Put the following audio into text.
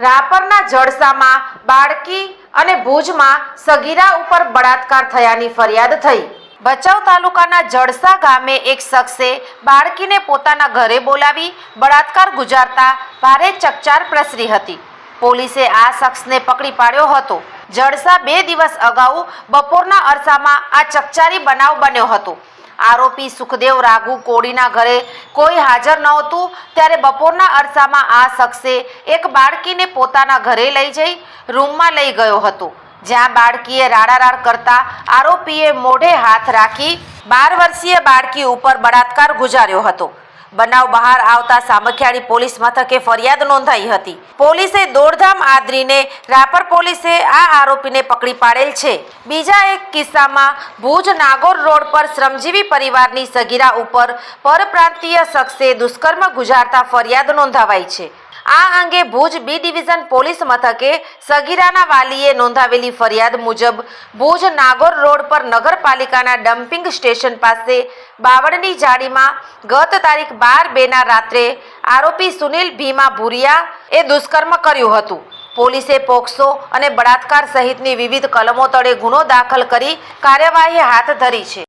રાપરના જડસામાં બાળકી અને ભુજમાં સગીરા ઉપર બળાત્કાર થયાની ફરિયાદ થઈ. ભચાઉ તાલુકાના જડસા ગામે એક શખ્સે બાળકીને પોતાના ઘરે બોલાવી બળાત્કાર ગુજારતા ભારે ચકચાર પ્રસરી હતી. પોલીસે આ શખ્સને પકડી પાડ્યો હતો. જડસા બે દિવસ અગાઉ બપોરના અરસામાં આ ચકચારી બનાવ બન્યો હતો. આરોપી સુખદેવ રાઘુ કોડીના ઘરે કોઈ હાજર નહોતું, ત્યારે બપોરના અરસામાં આ શખ્સે એક બાળકીને પોતાના ઘરે લઈ જઈ રૂમમાં લઈ ગયો હતો, જ્યાં બાળકીએ રાડારાડ કરતા આરોપીએ મોઢે હાથ રાખી બાર વર્ષીય બાળકી ઉપર બળાત્કાર ગુજાર્યો હતો. બનાવ બહાર આવતા સામખિયાળી પોલીસ મથકે ફરિયાદ નોંધાઈ હતી. પોલીસે દોડધામ આદરીને રાપર પોલીસે આ આરોપીને પકડી પાડેલ છે. બીજા એક કિસ્સામાં ભુજ નાગોર રોડ પર શ્રમજીવી પરિવારની સગીરા ઉપર પરપ્રાંતીય શખ્સે દુષ્કર્મ ગુજારતા ફરિયાદ નોંધાવાઈ છે. આ અંગે ભુજ બી ડિવિઝન પોલીસ મથકે સગીરાના વાલીએ નોંધાવેલી ફરિયાદ મુજબ ભુજ નાગોર રોડ પર નગરપાલિકાના ડમ્પિંગ સ્ટેશન પાસે બાવળની જાળીમાં ગત તારીખ બાર બેના રાત્રે આરોપી સુનિલ ભીમા ભુરિયા એ દુષ્કર્મ કર્યું હતું. પોલીસે પોક્સો અને બળાત્કાર સહિતની વિવિધ કલમો તળે ગુનો દાખલ કરી કાર્યવાહી હાથ ધરી છે.